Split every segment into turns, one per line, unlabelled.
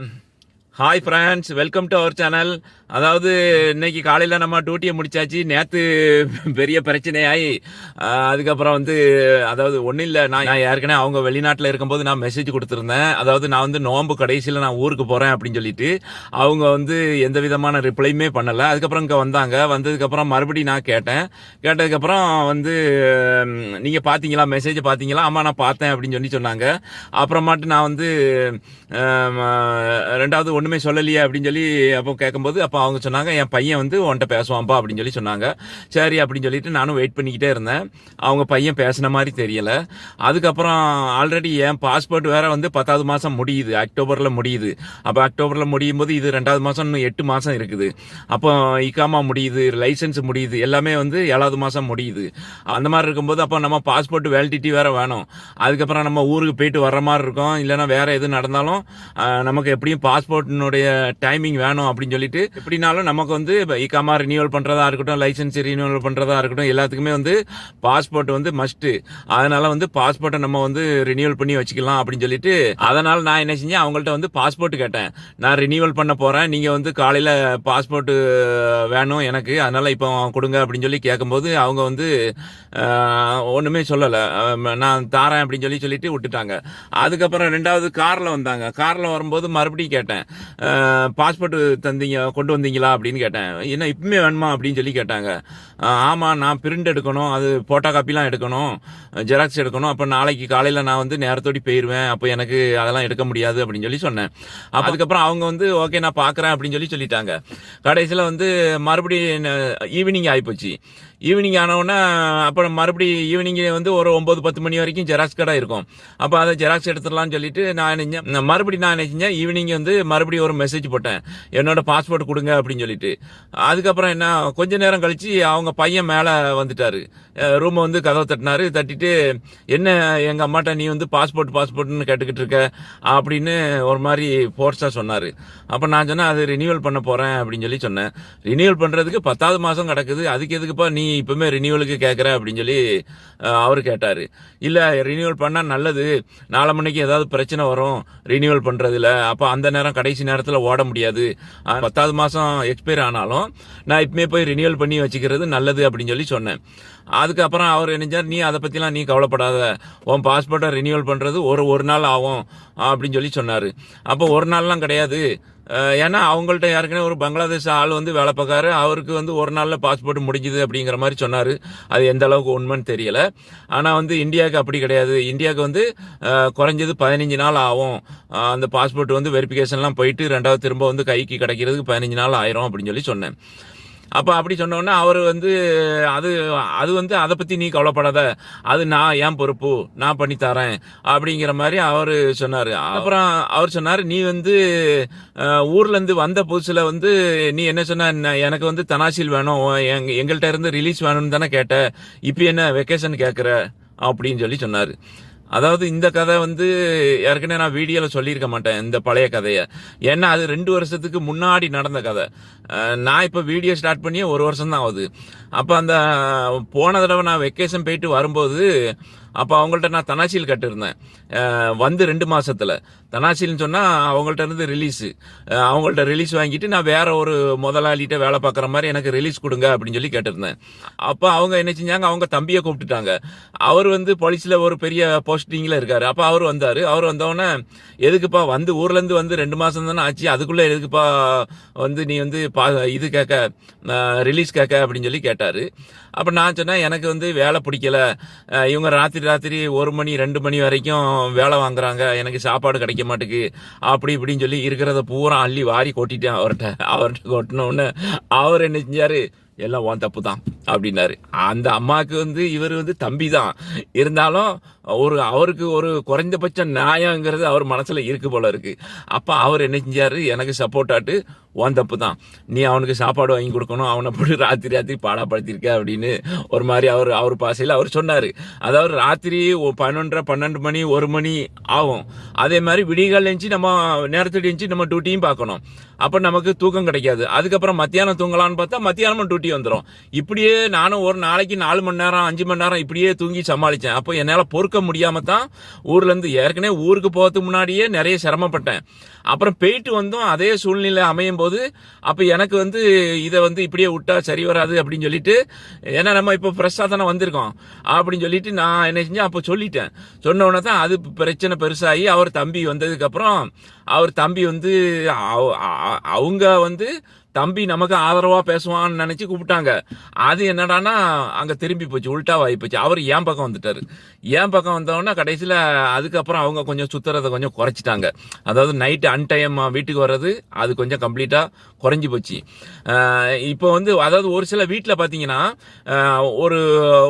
Mm. Hi friends welcome to our channel அதாவது இன்னைக்கு காலையில் நம்ம டியூட்டியை முடிச்சாச்சு. நேற்று பெரிய பிரச்சனையாகி அதுக்கப்புறம் வந்து அதாவது ஒன்றும் இல்லை. நான் நான் ஏற்கனவே அவங்க வெளிநாட்டில் இருக்கும்போது நான் மெசேஜ் கொடுத்துருந்தேன். அதாவது நான் வந்து நோன்பு கடைசியில் நான் ஊருக்கு போகிறேன் அப்படின்னு சொல்லிட்டு அவங்க வந்து எந்த விதமான ரிப்ளையுமே பண்ணலை. அதுக்கப்புறம் இங்கே வந்தாங்க. வந்ததுக்கப்புறம் மறுபடியும் நான் கேட்டேன். கேட்டதுக்கப்புறம் வந்து நீங்கள் பார்த்தீங்களா மெசேஜ் பார்த்தீங்களா ஆமாம் நான் பார்த்தேன் அப்படின்னு சொல்லி சொன்னாங்க. அப்புறமாட்டு நான் வந்து ரெண்டாவது ஒன்று ஒன்றுமே சொல்லலையே அப்படின்னு சொல்லி அப்போ கேட்கும்போது அப்போ அவங்க சொன்னாங்க என் பையன் வந்து உன்கிட்ட பேசுவான்பா அப்படின்னு சொல்லி சொன்னாங்க. சரி அப்படின்னு சொல்லிட்டு நானும் வெயிட் பண்ணிக்கிட்டே இருந்தேன். அவங்க பையன் பேசின மாதிரி தெரியலை. அதுக்கப்புறம் ஆல்ரெடி என் பாஸ்போர்ட் வேற வந்து பத்தாவது மாதம் முடியுது. அக்டோபரில் முடியுது. அப்போ அக்டோபரில் முடியும் போது இது ரெண்டாவது மாதம் இன்னும் எட்டு மாதம் இருக்குது. அப்போ இக்காமா முடியுது லைசன்ஸ் முடியுது எல்லாமே வந்து ஏழாவது மாதம் முடியுது. அந்த மாதிரி இருக்கும்போது அப்போ நம்ம பாஸ்போர்ட் வேலிடிட்டி வேற வேணும். அதுக்கப்புறம் நம்ம ஊருக்கு போயிட்டு வர்ற மாதிரி இருக்கும். இல்லைன்னா வேற எது நடந்தாலும் நமக்கு எப்படியும் பாஸ்போர்ட் என்னுடைய டைமிங் வேணும் அப்படின்னு சொல்லிட்டு எப்படினாலும் நமக்கு வந்து இக்காமா ரினியூவல் பண்ணுறதா இருக்கட்டும் லைசன்ஸ் ரினியூவல் பண்றதா இருக்கட்டும் எல்லாத்துக்குமே வந்து பாஸ்போர்ட் வந்து மஸ்ட்டு அதனால வந்து பாஸ்போர்ட்டை நம்ம வந்து ரினியூவல் பண்ணி வச்சுக்கலாம் அப்படின்னு சொல்லிட்டு அதனால் நான் என்ன செஞ்சேன் அவங்கள்ட்ட வந்து பாஸ்போர்ட் கேட்டேன். நான் ரினியூவல் பண்ண போகிறேன் நீங்கள் வந்து காலையில் பாஸ்போர்ட்டு வேணும் எனக்கு அதனால் இப்போ கொடுங்க அப்படின்னு சொல்லி கேட்கும்போது அவங்க வந்து ஒன்றுமே சொல்லலை. நான் தாரேன் அப்படின்னு சொல்லி சொல்லிட்டு விட்டுட்டாங்க. அதுக்கப்புறம் ரெண்டாவது காரில் வந்தாங்க. காரில் வரும்போது மறுபடியும் கேட்டேன். பாஸ்போர்ட் தந்தீங்க கொண்டு வந்தீங்களா அப்படின்னு கேட்டேன். என்ன இப்பவுமே வேணுமா அப்படின்னு சொல்லி கேட்டாங்க. ஆஹ், ஆமா நான் பிரிண்ட் எடுக்கணும் அது போட்டோ காப்பிலாம் எடுக்கணும் ஜெராக்ஸ் எடுக்கணும். அப்போ நாளைக்கு காலையில் நான் வந்து நேரத்தோடி போயிடுவேன் அப்போ எனக்கு அதெல்லாம் எடுக்க முடியாது அப்படின்னு சொல்லி சொன்னேன். அதுக்கப்புறம் அவங்க வந்து ஓகே நான் பார்க்குறேன் அப்படின்னு சொல்லி சொல்லிட்டாங்க. கடைசியில் வந்து மறுபடியும் ஈவினிங் ஆகிப்போச்சு ஈவினிங் ஆனவுடனே அப்புறம் மறுபடியும் ஈவினிங் வந்து ஒரு ஒம்பது பத்து மணி வரைக்கும் ஜெராக்ஸ் கடை இருக்கும். அப்போ அதை ஜெராக்ஸ் எடுத்துடலாம்னு சொல்லிட்டு நான் என்ன நான் மறுபடியும் நான் என்ன செஞ்சேன் ஈவினிங் வந்து மறுபடியும் ஒரு மெசேஜ் போட்டேன். என்னோட பாஸ்போர்ட் கொடுங்க அப்படின்னு சொல்லிட்டு. அதுக்கப்புறம் என்ன கொஞ்ச நேரம் கழிச்சு அவங்க பையன் மேலே வந்துட்டாரு. ரூமை வந்து கதவை தட்டினாரு. தட்டிட்டு என்ன எங்கள் அம்மாட்ட நீ வந்து பாஸ்போர்ட் பாஸ்போர்ட்னு கேட்டுக்கிட்டு இருக்க? அப்படின்னு ஒரு மாதிரி ஃபோர்ஸாக சொன்னார். அப்போ நான் சொன்னேன் அது ரினியூவல் பண்ண போகிறேன் அப்படின்னு சொல்லி சொன்னேன். ரினியூவல் பண்ணுறதுக்கு பத்தாவது மாதம் கிடக்குது. அதுக்கு எதுக்குப்பா நீ இப்பவுமே ரினியூவலுக்கு கேட்குற அப்படின்னு சொல்லி அவர் கேட்டார். இல்லை ரினியூவல் பண்ணால் நல்லது. நாலு மணிக்கு ஏதாவது பிரச்சனை வரும் ரினியூவல் பண்ணுறதுல அப்போ அந்த நேரம் கடைசி நேரத்தில் ஓட முடியாது. பத்தாவது மாதம் எக்ஸ்பயர் ஆனாலும் நான் இப்பவுமே போய் ரினியூவல் பண்ணி வச்சுக்கிறது நல்லது அப்படின்னு சொல்லி சொன்னேன். அது அதுக்கப்புறம் அவர் நினைச்சார் நீ அதை பற்றிலாம் நீ கவலைப்படாத. உன் பாஸ்போர்ட்டை ரினியூவல் பண்ணுறது ஒரு ஒரு நாள் ஆகும் அப்படின்னு சொல்லி சொன்னார். அப்போ ஒரு நாள்லாம் கிடையாது. ஏன்னா அவங்கள்ட்ட ஏற்கனவே ஒரு பங்களாதேஷ் ஆள் வந்து வேலை பார்க்காரு. அவருக்கு வந்து ஒரு நாளில் பாஸ்போர்ட் முடிஞ்சுது அப்படிங்கிற மாதிரி சொன்னார். அது எந்த அளவுக்கு உண்மைன்னு தெரியல. ஆனால் வந்து இந்தியாவுக்கு அப்படி கிடையாது. இந்தியாவுக்கு வந்து குறைஞ்சது பதினஞ்சு நாள் ஆகும். அந்த பாஸ்போர்ட் வந்து வெரிஃபிகேஷன்லாம் போயிட்டு ரெண்டாவது திரும்ப வந்து கைக்கு கிடைக்கிறதுக்கு பதினஞ்சு நாள் ஆயிரும் அப்படின்னு சொல்லி சொன்னேன். அப்போ அப்படி சொன்னோன்னே அவர் வந்து அது அது வந்து அதை பற்றி நீ கவலைப்படாத. அது நான் ஏன் பொறுப்பு. நான் பண்ணி தரேன். அப்படிங்கிற மாதிரி அவர் சொன்னார். அப்புறம் அவர் சொன்னார் நீ வந்து ஊர்லேருந்து வந்த புதுசில் வந்து நீ என்ன சொன்ன எனக்கு வந்து தனாசில் வேணும். எங் எங்கள்கிட்ட இருந்து ரிலீஸ் வேணும்னு தானே கேட்ட. இப்போ என்ன வெக்கேஷன் கேட்குற அப்படின்னு சொல்லி சொன்னார். அதாவது இந்த கதை வந்து ஏற்கனவே நான் வீடியோவில் சொல்லியிருக்க மாட்டேன் இந்த பழைய கதையை. ஏன்னா அது ரெண்டு வருஷத்துக்கு முன்னாடி நடந்த கதை. நான் இப்போ வீடியோ ஸ்டார்ட் பண்ணியே ஒரு வருஷம் தான் ஆகுது. அப்போ அந்த போன தடவை நான் வெக்கேஷன் போயிட்டு வரும்போது அப்போ அவங்கள்ட்ட நான் தனாசியில் கட்டிருந்தேன். வந்து ரெண்டு மாசத்துல. தனாசில்னு சொன்னா அவங்கள்ட்ட இருந்து ரிலீஸ் அவங்கள்ட்ட ரிலீஸ் வாங்கிட்டு நான் வேற ஒரு முதலாளிகிட்ட வேலை பார்க்குற மாதிரி எனக்கு ரிலீஸ் கொடுங்க அப்படின்னு சொல்லி கேட்டிருந்தேன். அப்போ அவங்க என்ன செஞ்சாங்க? அவங்க தம்பியை கூப்பிட்டுட்டாங்க. அவர் வந்து போலீஸில் ஒரு பெரிய போஸ்டிங்கில் இருக்காரு. அப்போ அவர் வந்தார். அவர் வந்தவொடனே எதுக்குப்பா வந்து ஊர்லேருந்து வந்து ரெண்டு மாதம் தானே ஆச்சு. அதுக்குள்ளே எதுக்குப்பா வந்து நீ வந்து பா இது கேட்க ரிலீஸ் கேட்க? அப்படின்னு சொல்லி கேட்டார். அப்போ நான் சொன்னேன் எனக்கு வந்து வேலை பிடிக்கல. இவங்க ராத்திரி ராத்திரி ஒரு மணி ரெண்டு மணி வரைக்கும் வேலை வாங்குறாங்க. எனக்கு சாப்பாடு கிடைக்க மாட்டேங்குது அப்படி இப்படின்னு சொல்லி இருக்கிறத பூரா அள்ளி வாரி கொட்டிட்டேன் அவர்கிட்ட. அவர்கிட்ட கொட்டினோடனே அவர் என்ன செஞ்சார்? எல்லாம் உன் தப்பு தான் அப்படின்னாரு. அந்த அம்மாவுக்கு வந்து இவர் வந்து தம்பி தான் இருந்தாலும் ஒரு அவருக்கு ஒரு குறைந்தபட்ச நியாயங்கிறது அவர் மனசில் இருக்கு போல இருக்கு. அப்போ அவர் என்ன செஞ்சார்? எனக்கு சப்போர்ட் ஆட்டு உன் தப்பு தான் நீ அவனுக்கு சாப்பாடு வாங்கி கொடுக்கணும் அவனை போட்டு ராத்திரி ராத்திரி பாடாப்படுத்திருக்க அப்படின்னு ஒரு மாதிரி அவர் அவர் பாசையில் அவர் சொன்னார். அதாவது ராத்திரி பன்னெண்டரை பன்னெண்டு மணி ஒரு மணி ஆகும். அதே மாதிரி விடிகால் எழுந்துச்சு நம்ம நேரத்தில் எழுந்துச்சு நம்ம டியூட்டியும் பார்க்கணும். அப்போ நமக்கு தூக்கம் கிடைக்காது. அதுக்கப்புறம் மத்தியானம் தூங்கலாம்னு பார்த்தா மத்தியானமும் டியூட்டி வந்துடும் இப்படியே நானும் ஒரு நாளைக்கு நாலு மணி நேரம் அஞ்சு மணி நேரம் இப்படியே தூங்கி சமாளித்தேன் அப்போ என்னால் பொறுக்க முடியாமல் தான் ஊர்லேருந்து ஏற்கனவே ஊருக்கு போகிறதுக்கு முன்னாடியே நிறைய சிரமப்பட்டேன். அப்புறம் போயிட்டு வந்தோம் அதே சூழ்நிலை அமையும் போது அப்போ எனக்கு வந்து இதை வந்து இப்படியே விட்டா சரி வராது அப்படின்னு சொல்லிட்டு ஏன்னா நம்ம இப்போ ஃப்ரெஷ்ஷாக தானே வந்திருக்கோம். அப்படின்னு சொல்லிட்டு நான் என்ன செஞ்சேன் அப்போ சொல்லிட்டேன். சொன்ன உடனே தான் அது பிரச்சனை பெருசாகி அவர் தம்பி வந்ததுக்கப்புறம் அவர் தம்பி வந்து அவங்க வந்து தம்பி நமக்கு ஆதரவா பேசுவான்னு நினைச்சு கூப்பிட்டாங்க. அது என்னடான்னா அங்க திரும்பி போச்சு உல்டாவாகி போச்சு. அவர் ஏன் பக்கம் வந்துட்டாரு? ஏன் பக்கம் வந்தோன்னா கடைசியில அதுக்கப்புறம் அவங்க கொஞ்சம் சுத்துறத கொஞ்சம் குறைச்சிட்டாங்க. அதாவது நைட்டு அன்டைம் வீட்டுக்கு வர்றது அது கொஞ்சம் கம்ப்ளீட்டா குறைஞ்சி போச்சு. இப்போ வந்து அதாவது ஒரு சில வீட்டில் பார்த்தீங்கன்னா ஒரு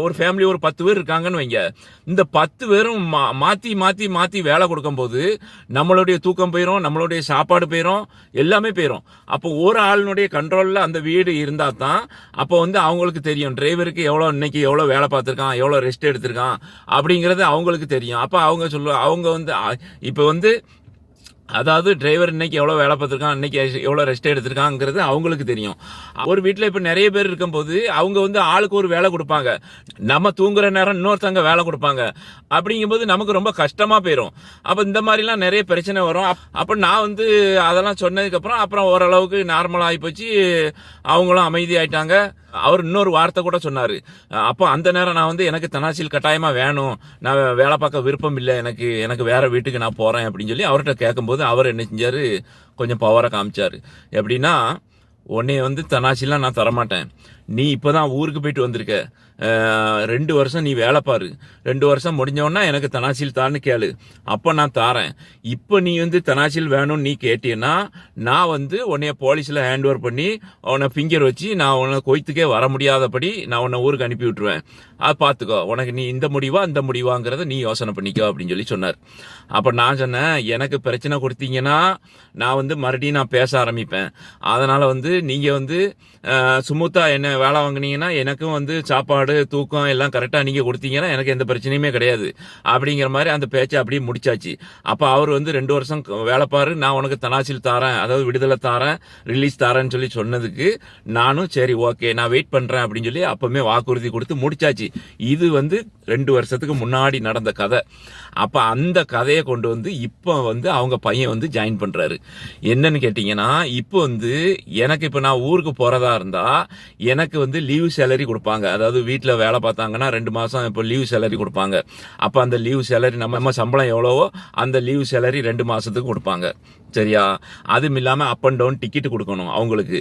ஒரு ஃபேமிலி ஒரு பத்து பேர் இருக்காங்கன்னு வைங்க. இந்த பத்து பேரும் மா- மாத்தி மாத்தி மாத்தி வேலை கொடுக்கும்போது நம்மளுடைய தூக்கம் போயிடும் நம்மளுடைய சாப்பாடு போயிடும் எல்லாமே போயிடும் அப்போ ஒரு ஆள் ஆளுனுடைய கண்ட்ரோலில் அந்த வீடு இருந்தால் தான் அப்போ வந்து அவங்களுக்கு தெரியும் டிரைவருக்கு எவ்வளோ இன்னைக்கு எவ்வளோ வேலை பார்த்துருக்கான் எவ்வளோ ரெஸ்ட் எடுத்திருக்கான் அப்படிங்கிறது அவங்களுக்கு தெரியும். அப்போ அவங்க சொல்லுவாங்க அவங்க வந்து இப்போ வந்து அதாவது டிரைவர் இன்னைக்கு எவ்வளோ வேலை பார்த்துருக்கான் இன்னைக்கு எவ்வளோ ரெஸ்ட் எடுத்திருக்காங்கிறது அவங்களுக்கு தெரியும். ஒரு வீட்டில் இப்போ நிறைய பேர் இருக்கும்போது அவங்க வந்து ஆளுக்கு ஒரு வேலை கொடுப்பாங்க. நம்ம தூங்குற நேரம் இன்னொருத்தவங்க வேலை கொடுப்பாங்க. அப்படிங்கும்போது நமக்கு ரொம்ப கஷ்டமாக போயிடும் அப்போ இந்த மாதிரிலாம் நிறைய பிரச்சனை வரும். அப்போ நான் வந்து அதெல்லாம் சொன்னதுக்கப்புறம் அப்புறம் ஓரளவுக்கு நார்மலாக ஆகி போச்சு. அவங்களும் அமைதியாயிட்டாங்க அவர் இன்னொரு வார்த்தை கூட சொன்னார். அப்போ அந்த நேரம் நான் வந்து எனக்கு தனாசில் கட்டாயமாக வேணும். நான் வேலை பார்க்க விருப்பம் இல்லை. எனக்கு எனக்கு வேற வீட்டுக்கு நான் போகிறேன் அப்படின்னு சொல்லி அவர்கிட்ட கேட்கும்போது அவர் என்ன செஞ்சாரு? கொஞ்சம் பவரை காமிச்சார். எப்படின்னா உன்னை வந்து தனாசிலாம் நான் தரமாட்டேன். நீ இப்பதான் ஊருக்கு போயிட்டு வந்திருக்க. ரெண்டு வருஷம் நீ வேலை பாரு. ரெண்டு வருஷம் முடிஞ்சவொன்னா எனக்கு தனாசில் தான்னு கேளு. அப்போ நான் தாரேன். இப்போ நீ வந்து தனாசில் வேணும்னு நீ கேட்டீன்னா நான் வந்து உன்னைய போலீஸில் ஹேண்ட் ஓவர் பண்ணி உன்னை ஃபிங்கர் வச்சு நான் உன்னை கொய்த்துக்கே வர முடியாதபடி நான் உன்னை ஊருக்கு அனுப்பி விட்டுருவேன். அது பார்த்துக்கோ உனக்கு நீ இந்த முடிவா இந்த முடிவாங்கிறத நீ யோசனை பண்ணிக்கோ அப்படின்னு சொல்லி சொன்னார். அப்போ நான் சொன்னேன் எனக்கு பிரச்சனை கொடுத்தீங்கன்னா நான் வந்து மறுபடியும் நான் பேச ஆரம்பிப்பேன். அதனால் வந்து நீங்கள் வந்து சுமுத்தா என்ன வேலை வாங்கினீங்கன்னா எனக்கும் வந்து சாப்பாடு தூக்கம் எல்லாம் கரெக்டாக நீங்கள் கொடுத்தீங்கன்னா எனக்கு எந்த பிரச்சனையுமே கிடையாது. அப்படிங்கிற மாதிரி அந்த பேச்சை அப்படியே முடிச்சாச்சு. அப்போ அவர் வந்து ரெண்டு வருஷம் வேலை பாரு நான் உனக்கு தனாசில் தாரேன் அதாவது விடுதலை தாரேன் ரிலீஸ் தாரேன்னு சொல்லி சொன்னதுக்கு நானும் சரி ஓகே நான் வெயிட் பண்ணுறேன் அப்படின்னு சொல்லி அப்பவுமே வாக்குறுதி கொடுத்து முடிச்சாச்சு. இது வந்து ரெண்டு வருஷத்துக்கு முன்னாடி நடந்த கதை. அப்போ அந்த கதையை கொண்டு வந்து இப்போ வந்து அவங்க பையன் வந்து ஜாயின் பண்ணுறாரு என்னன்னு கேட்டிங்கன்னா இப்போ வந்து எனக்கு இப்போ நான் ஊருக்கு போகிறதா இருந்தால் எனக்கு வந்து லீவ் சேலரி கொடுப்பாங்க. அதாவது வீட்டில் வேலை பார்த்தாங்கன்னா ரெண்டு மாதம் இப்போ லீவ் சேலரி கொடுப்பாங்க. அப்போ அந்த லீவ் சேலரி நம்ம நம்ம சம்பளம் எவ்வளவோ அந்த லீவ் சேலரி ரெண்டு மாதத்துக்கு கொடுப்பாங்க. சரியா? அதுவும் இல்லாமல் அப் அண்ட் டவுன் டிக்கெட் கொடுக்கணும் அவங்களுக்கு.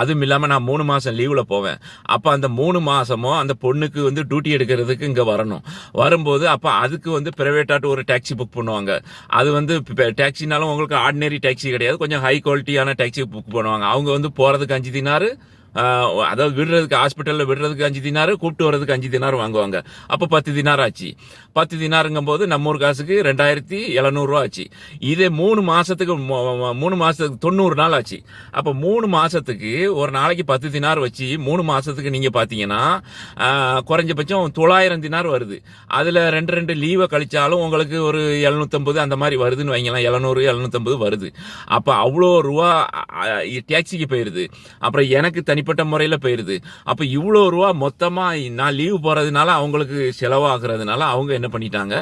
அதுவும் இல்லாமல் நான் மூணு மாதம் லீவில் போவேன். அப்போ அந்த மூணு மாதமும் அந்த பொண்ணுக்கு வந்து டியூட்டி எடுக்கிறதுக்கு இங்கே வரணும். வரும்போது அப்போ அதுக்கு வந்து ப்ரைவேட்டாட்டு ஒரு டாக்ஸி புக் பண்ணுவாங்க. அது வந்து டாக்ஸினாலும் உங்களுக்கு ஆர்டினரி டாக்ஸி கிடையாது. கொஞ்சம் ஹை குவாலிட்டியான டாக்ஸி புக் பண்ணுவாங்க. அவங்க வந்து போகிறதுக்கு அஞ்சு தினாரு அதாவது விடுறதுக்கு ஹாஸ்பிட்டலில் விடுறதுக்கு அஞ்சு தினாரு கூப்பிட்டு வர்றதுக்கு அஞ்சு தினார் வாங்குவாங்க. அப்போ பத்து தினார் ஆச்சு. பத்து தினாருங்கும் போது நம்ம ஊர் காசுக்கு ரெண்டாயிரத்தி எழுநூறுவா ஆச்சு. இதே மூணு மாதத்துக்கு மூணு மாதத்துக்கு தொண்ணூறு நாள் ஆச்சு. அப்போ மூணு மாதத்துக்கு ஒரு நாளைக்கு பத்து தினார் வச்சு மூணு மாதத்துக்கு நீங்கள் பார்த்தீங்கன்னா குறைஞ்சபட்சம் தொள்ளாயிரம் தினார் வருது. அதில் ரெண்டு ரெண்டு லீவை கழிச்சாலும் உங்களுக்கு ஒரு எழுநூத்தம்பது அந்த மாதிரி வருதுன்னு வைங்களேன். எழுநூறு எழுநூத்தம்பது வருது. அப்போ அவ்வளோ ரூபா டாக்ஸிக்கு போயிடுது அப்புறம் எனக்கு தனி தனிப்பட்ட முறையில் போயிடுது அப்போ இவ்வளோ ரூபா மொத்தமாக நான் லீவு போகிறதுனால அவங்களுக்கு செலவாகிறதுனால அவங்க என்ன பண்ணிட்டாங்க?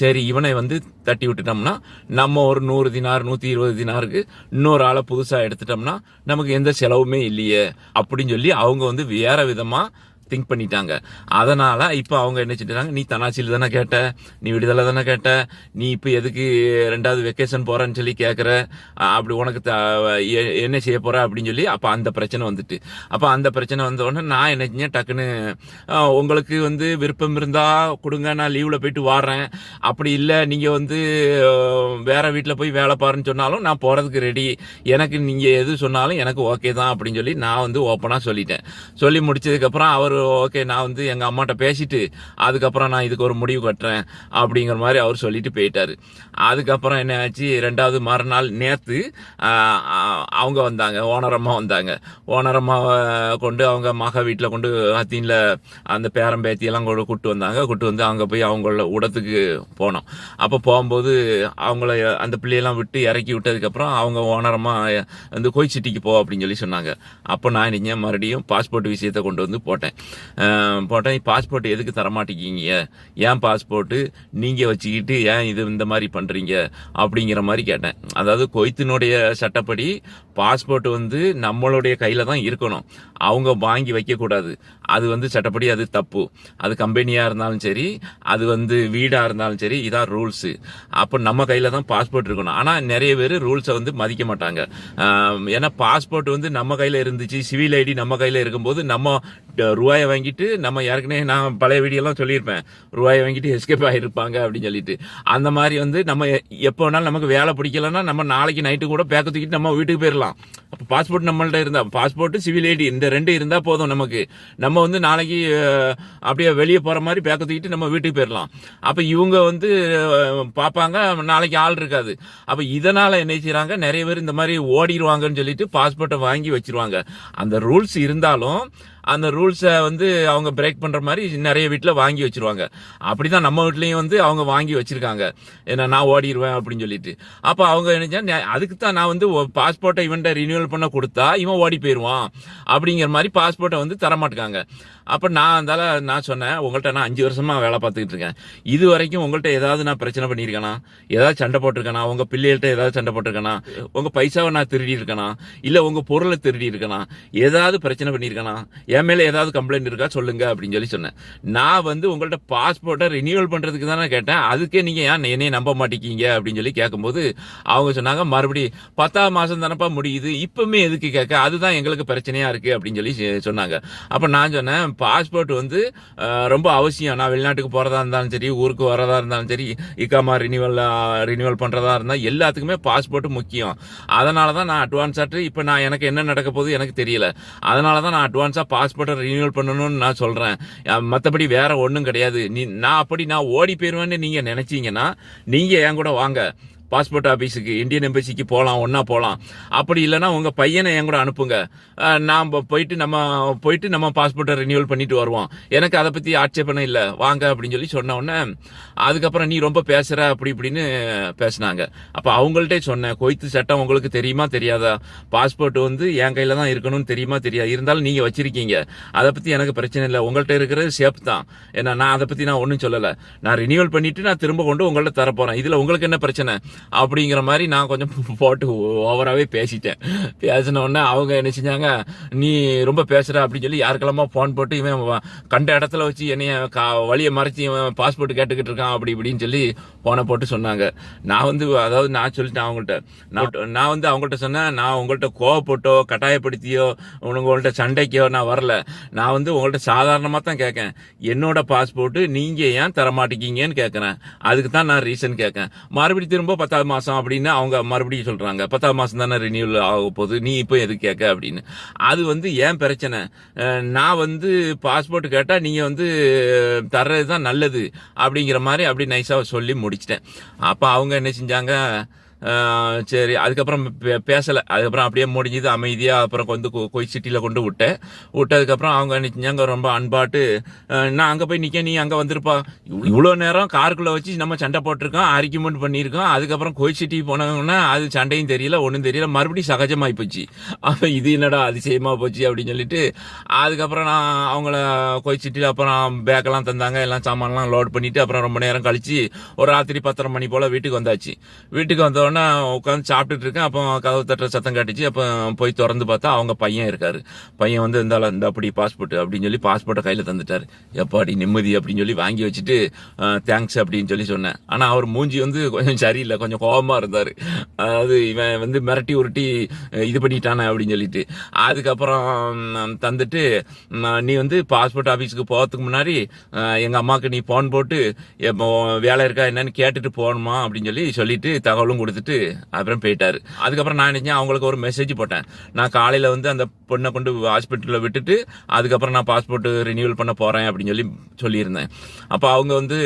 சரி இவனை வந்து தட்டி விட்டுட்டோம்னா நம்ம ஒரு நூறு தினார் நூற்றி இருபது தினாருக்கு இன்னொரு ஆளை புதுசாக எடுத்துட்டோம்னா நமக்கு எந்த செலவுமே இல்லையே. அப்படின்னு சொல்லி அவங்க வந்து வேற விதமாக திங்க் பண்ணிட்டாங்க. அதனால இப்போ அவங்க என்ன செஞ்சாங்க நீ தனாச்சியில் தானே கேட்ட? நீ விடுதலை தானே கேட்ட? நீ இப்போ எதுக்கு ரெண்டாவது வெக்கேஷன் போறேன்னு சொல்லி கேட்குற அப்படி உனக்கு த- எ- என்ன செய்ய போற அப்படின்னு சொல்லி அப்போ அந்த பிரச்சனை வந்துட்டு. அப்போ அந்த பிரச்சனை வந்த உடனே நான் என்ன செஞ்சேன்? டக்குன்னு உங்களுக்கு வந்து விருப்பம் இருந்தா கொடுங்க நான் லீவ்ல போயிட்டு வாடுறேன் அப்படி இல்லை நீங்க வந்து வேறு வேற வீட்டில் போய் வேலை பாருன்னு சொன்னாலும் நான் போறதுக்கு ரெடி எனக்கு நீங்க எது சொன்னாலும் எனக்கு ஓகே தான் அப்படின்னு சொல்லி நான் வந்து ஓப்பனாக சொல்லிட்டேன். சொல்லி முடிச்சதுக்கப்புறம் அவர் அவர் ஓகே நான் வந்து எங்கள் அம்மாட்ட பேசிட்டு அதுக்கப்புறம் நான் இதுக்கு ஒரு முடிவு கட்டுறேன் அப்படிங்கிற மாதிரி அவர் சொல்லிட்டு போயிட்டாரு. அதுக்கப்புறம் என்ன ஆச்சு? ரெண்டாவது மறுநாள் நேற்று அவங்க வந்தாங்க ஓனரம்மா வந்தாங்க. ஓனரம்மாவை கொண்டு அவங்க மக வீட்டில் கொண்டு அத்தீனில் அந்த பேரம்பேத்தியெல்லாம் கொண்டு கூட்டு வந்தாங்க. கூட்டு வந்து அங்கே போய் அவங்கள உடத்துக்கு போனோம். அப்போ போகும்போது அவங்கள அந்த பிள்ளையெல்லாம் விட்டு இறக்கி விட்டதுக்கப்புறம் அவங்க ஓனரமாக வந்து கோய்ச்சிட்டிக்கு போ அப்படின்னு சொல்லி சொன்னாங்க. அப்போ நான் நீங்கள் மறுபடியும் பாஸ்போர்ட் விஷயத்தை கொண்டு வந்து போட்டேன். போட்டால் போட்டேன் பாஸ்போர்ட் எதுக்கு தரமாட்டேங்கிங்க ஏன் பாஸ்போர்ட்டு நீங்கள் வச்சுக்கிட்டு ஏன் இது இந்த மாதிரி பண்ணுறீங்க அப்படிங்கிற மாதிரி கேட்டேன். அதாவது கொய்த்தினுடைய சட்டப்படி பாஸ்போர்ட் வந்து நம்மளுடைய கையில் தான் இருக்கணும். அவங்க வாங்கி வைக்கக்கூடாது. அது வந்து சட்டப்படி அது தப்பு. அது கம்பெனியாக இருந்தாலும் சரி அது வந்து வீடாக இருந்தாலும் சரி இதான் ரூல்ஸு அப்போ நம்ம கையில் தான் பாஸ்போர்ட் இருக்கணும். ஆனால் நிறைய பேர் ரூல்ஸை வந்து மதிக்க மாட்டாங்க. ஏன்னா பாஸ்போர்ட் வந்து நம்ம கையில் இருந்துச்சு. சிவில் ஐடி நம்ம கையில் இருக்கும்போது நம்ம ரூபா ரூபாயை வாங்கிட்டு நம்ம ஏற்கனவே நான் பழைய வீடியோலாம் சொல்லியிருப்பேன். ரூபாயை வாங்கிட்டு எஸ்கேப் ஆகிருப்பாங்க அப்படின்னு சொல்லிட்டு. அந்த மாதிரி வந்து நம்ம எ- எப்போ வேணாலும் நமக்கு வேலை பிடிக்கலன்னா நம்ம நாளைக்கு நைட்டு கூட பேக்க தூக்கிட்டு நம்ம வீட்டுக்கு போயிடலாம் அப்போ பாஸ்போர்ட் நம்மள்ட்ட இருந்தால் பாஸ்போர்ட்டு சிவில் ஐடி இந்த ரெண்டு இருந்தால் போதும் நமக்கு. நம்ம வந்து நாளைக்கு அப்படியே வெளியே போகிற மாதிரி பேக்க தூக்கிட்டு நம்ம வீட்டுக்கு போயிடலாம் அப்போ இவங்க வந்து பார்ப்பாங்க நாளைக்கு ஆள் இருக்காது. அப்போ இதனால் என்ன செய்கிறாங்க நிறைய பேர் இந்த மாதிரி ஓடிடுவாங்கன்னு சொல்லிட்டு பாஸ்போர்ட்டை வாங்கி வச்சிருவாங்க. அந்த ரூல்ஸ் இருந்தாலும் அந்த ரூல்ஸை வந்து அவங்க பிரேக் பண்ணுற மாதிரி நிறைய வீட்டில் வாங்கி வச்சிருவாங்க. அப்படிதான் நம்ம வீட்லேயும் வந்து அவங்க வாங்கி வச்சுருக்காங்க. ஏன்னா நான் ஓடிடுவேன் அப்படின்னு சொல்லிட்டு. அப்போ அவங்க என்ன அதுக்கு தான் நான் வந்து பாஸ்போர்ட்டை இவன்ட்ட ரினியூவல் பண்ண கொடுத்தா இவன் ஓடி போயிடுவான் அப்படிங்கிற மாதிரி பாஸ்போர்ட்டை வந்து தரமாட்டுக்காங்க அப்போ நான் அந்தால நான் சொன்னேன் உங்கள்கிட்ட நான் அஞ்சு வருஷமாக வேலை பார்த்துக்கிட்டு இருக்கேன். இது வரைக்கும் உங்கள்கிட்ட ஏதாவது நான் பிரச்சனை பண்ணியிருக்கேனா? ஏதாவது சண்டை போட்டிருக்கேனா? உங்கள் பிள்ளைகள்கிட்ட ஏதாவது சண்டை போட்டிருக்கேனா? உங்கள் பைசாவை நான் திருடி இருக்கேனா இல்லை உங்கள் பொருளை திருடி இருக்கேனா ஏதாவது பிரச்சனை பண்ணியிருக்கேனா? என் மேலே ஏதாவது கம்ப்ளைண்ட் இருக்கா சொல்லுங்க அப்படின்னு சொல்லி சொன்னேன். நான் வந்து உங்கள்ட்ட பாஸ்போர்ட்டை ரினியூவல் பண்ணுறதுக்கு தானே கேட்டேன். அதுக்கே நீங்கள் ஏன் என்னையே நம்ப மாட்டேங்கிங்க அப்படின்னு சொல்லி கேட்கும்போது அவங்க சொன்னாங்க மறுபடி பத்தாம் மாதம் தானப்பா முடியுது. இப்பவுமே எதுக்கு கேட்க? அதுதான் எங்களுக்கு பிரச்சனையாக இருக்குது அப்படின்னு சொல்லி சொன்னாங்க. அப்போ நான் சொன்னேன் பாஸ்போர்ட் வந்து ரொம்ப அவசியம். நான் வெளிநாட்டுக்கு போகிறதா இருந்தாலும் சரி ஊருக்கு வரதா இருந்தாலும் சரி இக்காமா ரினியூவல் ரினியூவல் பண்ணுறதா இருந்தால் எல்லாத்துக்குமே பாஸ்போர்ட் முக்கியம். அதனால தான் நான் அட்வான்ஸாட்டு இப்போ நான் எனக்கு என்ன நடக்க போகுது எனக்கு தெரியல. அதனால தான் நான் அட்வான்ஸா பாஸ்போர்ட்டை ரினியூவல் பண்ணணும்னு நான் சொல்றேன். மற்றபடி மத்தபடி வேற ஒன்றும் கிடையாது. நீ நான் அப்படி நான் ஓடி போயிடுவேன்னு நீங்க நினைச்சீங்கன்னா நீங்க என் கூட வாங்க. பாஸ்போர்ட் ஆஃபீஸுக்கு இந்தியன் எம்பசிக்கு போகலாம் ஒன்றா போகலாம் அப்படி இல்லைன்னா உங்கள் பையனை என் கூட அனுப்புங்க. நாம் போயிட்டு நம்ம போயிட்டு நம்ம பாஸ்போர்ட்டை ரினியூவல் பண்ணிட்டு வருவோம். எனக்கு அதை பற்றி ஆட்சேபனை இல்லை. வாங்க அப்படின்னு சொல்லி சொன்ன உடனே அதுக்கப்புறம் நீ ரொம்ப பேசுகிற அப்படி இப்படின்னு பேசினாங்க. அப்போ அவங்கள்ட்டே சொன்னேன் கொய்த்து சட்டம் உங்களுக்கு தெரியுமா தெரியாதா? பாஸ்போர்ட் வந்து என் கையில் தான் இருக்கணும்னு தெரியுமா தெரியாது? இருந்தாலும் நீங்கள் வச்சுருக்கீங்க. அதை பற்றி எனக்கு பிரச்சனை இல்லை. உங்கள்கிட்ட இருக்கிறது சேஃப் தான். ஏன்னா நான் அதை பற்றி நான் ஒன்றும் சொல்லலை. நான் ரினியூவல் பண்ணிவிட்டு நான் திரும்ப கொண்டு உங்கள்கிட்ட தரப்போகிறேன் இதில் உங்களுக்கு என்ன பிரச்சனை? அப்படிங்கிற மாதிரி நான் கொஞ்சம் போட்டு ஓவராகவே பேசிட்டேன். பேசின உடனே அவங்க என்ன செஞ்சாங்க நீ ரொம்ப பேசுற அப்படின்னு சொல்லி யாருக்கெல்லாமா ஃபோன் போட்டு இவன் கண்ட இடத்துல வச்சு என்னைய கா வழியை மறைச்சு இவன் பாஸ்போர்ட் கேட்டுக்கிட்டு இருக்கான் அப்படி இப்படின்னு சொல்லி போனை போட்டு சொன்னாங்க. நான் வந்து அதாவது நான் சொல்லிட்டேன் அவங்கள்ட்ட. நான் நான் வந்து அவங்கள்ட்ட சொன்னேன் நான் உங்கள்கிட்ட கோவப்பட்டோ கட்டாயப்படுத்தியோ உங்கள்கிட்ட சண்டைக்கோ நான் வரல. நான் வந்து உங்கள்கிட்ட சாதாரணமாக தான் கேட்கேன் என்னோட பாஸ்போர்ட் நீங்க ஏன் தர மாட்டேங்கீங்கன்னு கேட்கறேன் அதுக்கு தான் நான் ரீசன் கேட்கேன் மறுபடியும் திரும்ப பத்தாவது மாதம் அப்படின்னு அவங்க மறுபடியும் சொல்கிறாங்க பத்தாவது மாதம் தானே ரினியூவல் ஆக போகுது. நீ இப்போ எது கேட்க அப்படின்னு. அது வந்து ஏன் பிரச்சனை? நான் வந்து பாஸ்போர்ட் கேட்டால் நீங்கள் வந்து தர்றது தான் நல்லது அப்படிங்கிற மாதிரி அப்படி நைஸாக சொல்லி முடிச்சிட்டேன். அப்போ அவங்க என்ன செஞ்சாங்க? சரி அதுக்கப்புறம் பே- அதுக்கப்புறம் அப்படியே முடிஞ்சது அமைதியாக அப்புறம் வந்து கொ- கொய் சிட்டியில் கொண்டு விட்டேன். விட்டதுக்கப்புறம் அவங்க என்ன ரொம்ப அன்பாட்டு நான் அங்கே போய் நிற்க நீ அங்கே வந்திருப்பா. இவ்வளோ நேரம் காருக்குள்ளே வச்சு நம்ம சண்டை போட்டிருக்கோம் ஆர்கியூமெண்ட் பண்ணியிருக்கோம். அதுக்கப்புறம் கொய் சிட்டி போனாங்கன்னா அது சண்டையும் தெரியல ஒன்றும் தெரியல. மறுபடியும் சகஜமாகி போச்சு. அப்போ இது என்னடா அதிசயமாக போச்சு அப்படின்னு சொல்லிட்டு அதுக்கப்புறம் நான் அவங்கள கொய் சிட்டியில் அப்புறம் பேக்கெல்லாம் தந்தாங்க எல்லாம் சாமான்லாம் லோட் பண்ணிவிட்டு அப்புறம் ரொம்ப நேரம் கழித்து ஒரு ராத்திரி பத்தரை மணி போல் வீட்டுக்கு வந்தாச்சு. வீட்டுக்கு வந்தோடனே உடனே உட்காந்து சாப்பிட்டுட்டு இருக்கேன். அப்போ கதவு தட்டுற சத்தம் காட்டிச்சு. அப்போ போய் திறந்து பார்த்தா அவங்க பையன் இருக்காரு. பையன் வந்து இருந்தாலும் இந்த அப்படி பாஸ்போர்ட் அப்படின்னு சொல்லி பாஸ்போர்ட்டை கையில் தந்துட்டார். எப்பாடி நிம்மதி அப்படின்னு சொல்லி வாங்கி வச்சுட்டு தேங்க்ஸ் அப்படின்னு சொல்லி சொன்னேன். ஆனால் அவர் மூஞ்சி வந்து கொஞ்சம் சரியில்லை. கொஞ்சம் கோபமாக இருந்தார். அதாவது இவன் வந்து மிரட்டி உருட்டி இது பண்ணிட்டானே அப்படின்னு சொல்லிட்டு. அதுக்கப்புறம் தந்துட்டு நீ வந்து பாஸ்போர்ட் ஆஃபீஸுக்கு போகிறதுக்கு முன்னாடி எங்கள் அம்மாவுக்கு நீ ஃபோன் போட்டு எப்போ வேலை இருக்கா என்னன்னு கேட்டுட்டு போகணுமா? அப்படின்னு சொல்லி சொல்லிட்டு தகவலும் கொடுத்துட்டு கொடுத்துட்டு அப்புறம் போயிட்டாரு. அதுக்கப்புறம் நான் நினைச்சேன் அவங்களுக்கு ஒரு மெசேஜ் போட்டேன். நான் காலையில வந்து அந்த பொண்ணை கொண்டு ஹாஸ்பிட்டலில் விட்டுட்டு அதுக்கப்புறம் நான் பாஸ்போர்ட் ரினியூவல் பண்ண போறேன் அப்படின்னு சொல்லி சொல்லியிருந்தேன். அப்போ அவங்க வந்து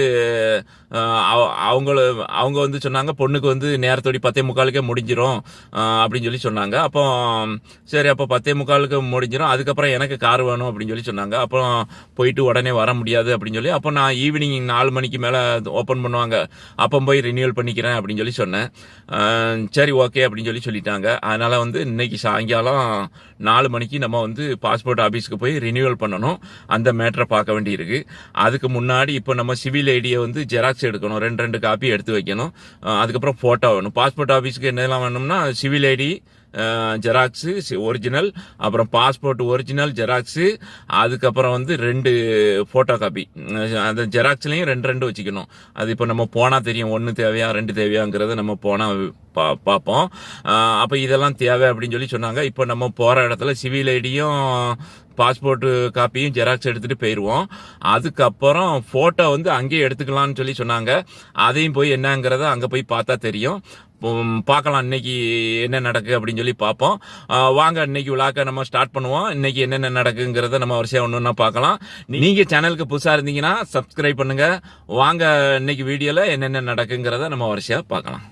அவங்கள அவங்க வந்து சொன்னாங்க பொண்ணுக்கு வந்து நேரத்தோடி பத்தே முக்காலுக்கே முடிஞ்சிரும் அப்படின்னு சொல்லி சொன்னாங்க. அப்போ சரி அப்போ பத்தே முக்காலுக்கு முடிஞ்சிரும் அதுக்கப்புறம் எனக்கு கார் வேணும் அப்படின்னு சொல்லி சொன்னாங்க. அப்போ போயிட்டு உடனே வர முடியாது அப்படின்னு சொல்லி அப்போ நான் ஈவினிங் நாலு மணிக்கு மேலே ஓப்பன் பண்ணுவாங்க. அப்போ போய் ரினியூவல் பண்ணிக்கிறேன் அப்படின்னு சொல்லி சொன்னேன். சரி ஓகே அப்படின்னு சொல்லி சொல்லிட்டாங்க. அதனால் வந்து இன்னைக்கு சாயங்காலம் நாலு மணிக்கு நம்ம வந்து பாஸ்போர்ட் ஆஃபீஸ்க்கு போய் ரினியூவல் பண்ணணும். அந்த மேட்டரை பார்க்க வேண்டியிருக்கு. அதுக்கு முன்னாடி இப்போ நம்ம சிவில் ஐடியை வந்து ஜெராக்ஸ் எடுக்கணும். ரெண்டு ரெண்டு காப்பி எடுத்து வைக்கணும். அதுக்கப்புறம் ஃபோட்டோ வேணும். பாஸ்போர்ட் ஆஃபீஸ்க்கு என்னெல்லாம் வேணும்னா சிவில் ஐடி ஜெராக்ஸு ஒரிஜினல் அப்புறம் பாஸ்போர்ட் ஒரிஜினல் ஜெராக்ஸு அதுக்கப்புறம் வந்து ரெண்டு ஃபோட்டோ காப்பி அந்த ஜெராக்ஸ்லையும் ரெண்டு ரெண்டு வச்சுக்கணும். அது இப்போ நம்ம போனால் தெரியும் ஒன்று தேவையா ரெண்டு தேவையாங்கிறத நம்ம போனால் பா பார்ப்போம். அப்போ இதெல்லாம் தேவை அப்படின்னு சொல்லி சொன்னாங்க. இப்போ நம்ம போகிற இடத்துல சிவில் ஐடியும் பாஸ்போர்ட் காப்பியும் ஜெராக்ஸ் எடுத்துகிட்டு போயிடுவோம் அதுக்கப்புறம் ஃபோட்டோ வந்து அங்கேயே எடுத்துக்கலாம்னு சொல்லி சொன்னாங்க. அதையும் போய் என்னங்கிறத அங்கே போய் பார்த்தா தெரியும். பார்க்கலாம் இன்னைக்கு என்ன நடக்கு அப்படின்னு சொல்லி பார்ப்போம். வாங்க இன்னைக்கு விழாக்க நம்ம ஸ்டார்ட் பண்ணுவோம். இன்னைக்கு என்னென்ன நடக்குங்கிறத நம்ம வரிசையாக ஒன்று ஒன்றா பார்க்கலாம். நீங்க சேனலுக்கு புதுசாக இருந்தீங்கன்னா சப்ஸ்கிரைப் பண்ணுங்க. வாங்க இன்னைக்கு வீடியோவில் என்னென்ன நடக்குங்கிறத நம்ம வரிசையாக பார்க்கலாம்.